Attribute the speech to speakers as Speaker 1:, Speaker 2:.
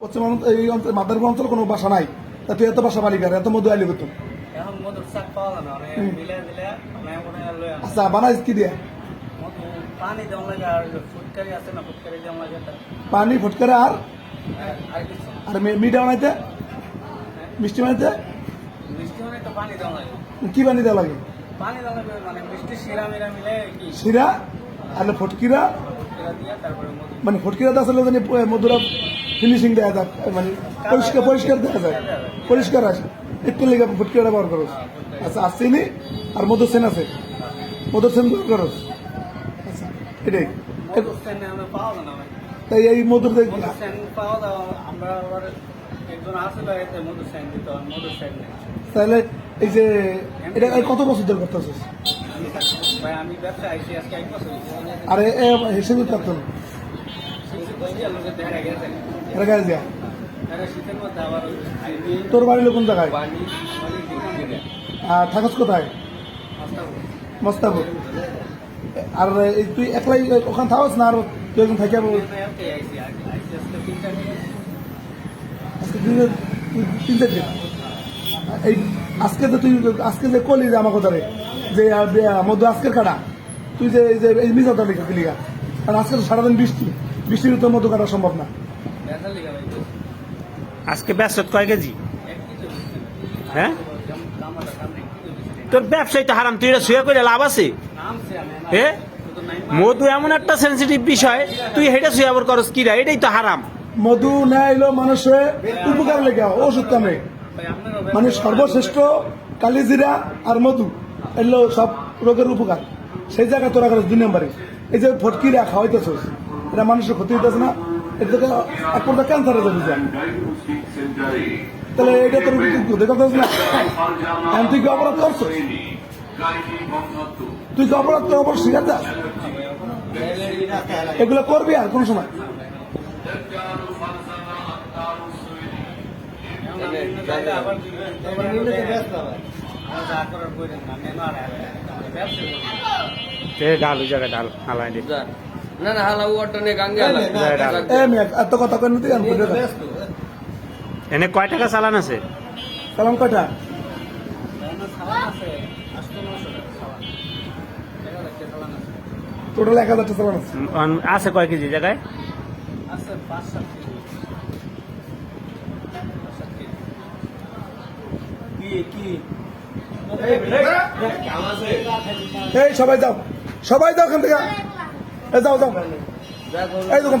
Speaker 1: পশ্চিম এই অঞ্চল মাদারপুর অঞ্চলে কোনো বাসা নাই। তা তুই এত বাসা আর এত মধু আইলি
Speaker 2: যায় মানে মানে হয়।
Speaker 1: আচ্ছা বানাইস কি দিয়ে?
Speaker 2: পানি ফুটকারি তা।
Speaker 1: আর?
Speaker 2: আর- কিছু।
Speaker 1: মিঠা বানাইতে? মিষ্টি বানাইতে?
Speaker 2: মিষ্টি তো লাগে।
Speaker 1: কি
Speaker 2: পানি দেওয়া লাগে? মানে শিরা
Speaker 1: আর ফটকিরা? মানে ফটকিরা তো আসলে মধুরা ফিনিশিং দেওয়া যায় মানে পরিষ্কার পরিষ্কার দেখা যায়। পরিষ্কার আসে। একটু লেগে ফটকিরা ব্যবহার করো আচ্ছা আর চিনি আর মধুসেন আছে। মধুর সেন ব্যবহার করো আচ্ছা এটাই। তাই এই মধুর তাহলে এই যে এটা কত বছর ধরে করতেছিস। আর হিসেবে থাকতো না
Speaker 2: লোকে গাছ
Speaker 1: দেয়া
Speaker 2: তারা মধ্যে
Speaker 1: তোর বাড়ি কোন জায়গায়? আর থাকস কোথায়? মস্তাপুর আর তুই একলাই ওখানে থাকস না আর তুই একজন থাকি
Speaker 2: আজকে
Speaker 1: তিন চার দিন। এই আজকে যে তুই আজকে যে কলি যে আমার কথা যে বে- আজকের কাটা, তুই যে এই যে এই মিজাটা লিখে লিখা কারণ আজকে তো সারাদিন বৃষ্টি। বৃষ্টির তো মধ্যে কাটা সম্ভব না।
Speaker 3: আজকে ব্যবসা কয় কেজি? হ্যাঁ? তোর ব্যবসায় তো হারাম তুই এটা শুয়ে করে লাভ আছে?
Speaker 2: না? শুধু নাই
Speaker 3: মধু এমন একটা সেন্সিটিভ বিষয় তুই হেঁটে শুয়ে আবার করস কিরা এটাই তো হারাম।
Speaker 1: মধু নেয় এলো মানুষের উপকার লেগে ওষুধ কামে মানে সর্বশ্রেষ্ঠ কালিজিরা আর মধু এগুলো সব রোগের উপকার। সেই জায়গায় তোরা করে দুই নম্বরে। এই যে ফটকি রাখা হইতেছিস এটা মানুষের ক্ষতি হইতেছে না। এটা থেকে এক পর্যায়ে ক্যান্সারে যাবি যা তাহলে এটা তোর ক্ষতি করতেছ না এখন তুই কি অপরাধ করছিস তুই কি অপরাধ তোর অপরাধ স্বীকার যা এগুলো করবি আর কোন সময়
Speaker 2: তো
Speaker 3: ডাল জায়গায় ডাল হালাই
Speaker 4: না না হালা ওয়াটানে গাঙ্গে
Speaker 1: এ মেয়ে এত কথা কেন তুই আমি
Speaker 3: এনে কয় টাকা চালান আছে?
Speaker 1: সালাম কয়টা? টোটাল এক হাজারটা সালাম আছে।
Speaker 3: আছে কয় কেজি জায়গায়?
Speaker 2: আছে পাঁচ সাত
Speaker 1: এই সবাই যাও। সবাই যাও ওখান থেকে। যাও যাও এই দোকান।